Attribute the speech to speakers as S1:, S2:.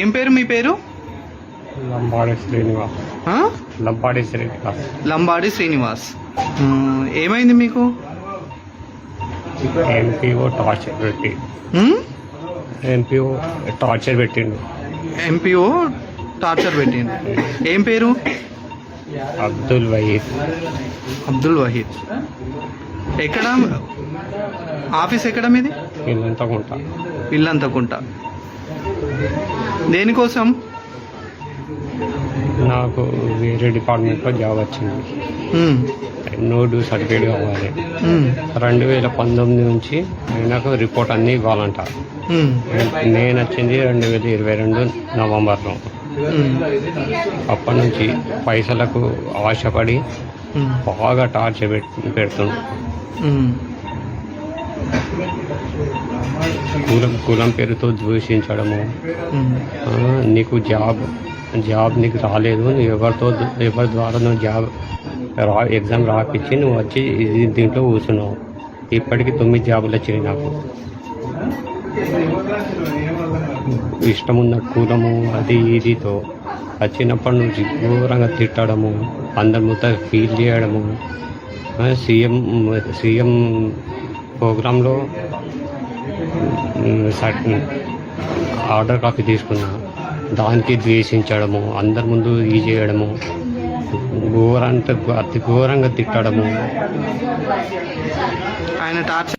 S1: ఏం పేరు మీ పేరు?
S2: లంబాడి శ్రీనివాస్? లంబాడి శ్రీనివాస్.
S1: లంబాడి శ్రీనివాస్. ఏమైంది మీకు?
S2: ఎంపీఓ టార్చర్ పెట్టి? ఎంపీఓ టార్చర్ పెట్టిండు.
S1: ఎంపీఓ టార్చర్ పెట్టింది ఏం పేరు?
S2: అబ్దుల్ వహీద్.
S1: అబ్దుల్ వహీద్. ఎక్కడ? ఆఫీస్ ఎక్కడ మీది?
S2: ఉంటా
S1: ఇల్లంతకుంట. దేనికోసం
S2: నాకు వేరే డిపార్ట్మెంట్లో జాబ్ వచ్చింది. నోడు సర్టిఫికేట్ కావాలి. రెండు వేల పంతొమ్మిది నుంచి నాకు రిపోర్ట్ అన్నీ ఇవ్వాలంట. నేను వచ్చింది రెండు వేల ఇరవై రెండు నవంబర్లో. అప్పటి నుంచి పైసలకు ఆశపడి. బాగా టార్చర్
S1: మ్మ్.
S2: కులం కులం పేరుతో దూషించడము నీకు జాబ్ జాబ్ నీకు రాలేదు నువ్వు ఎవరితో ఎవరి ద్వారా నువ్వు జాబ్ రా ఎగ్జామ్ రాపిచ్చి నువ్వు వచ్చి దీంట్లో కూర్చున్నావు. ఇప్పటికి తొమ్మిది జాబులు వచ్చినాయి నాకు. ఇష్టమున్న కులము అది ఇదితో వచ్చినప్పటి నుంచి ఘోరంగా తిట్టడము అందరి మొత్తం ఫీల్ చేయడము. సీఎం సీఎం ప్రోగ్రాంలో ఆర్డర్ కాపీ తీసుకున్నా. దానికి ద్వేషించడము అందరి ముందు ఇది చేయడము ఘోరంత అతి ఘోరంగా తిట్టడము.
S1: ఆయన టార్చర్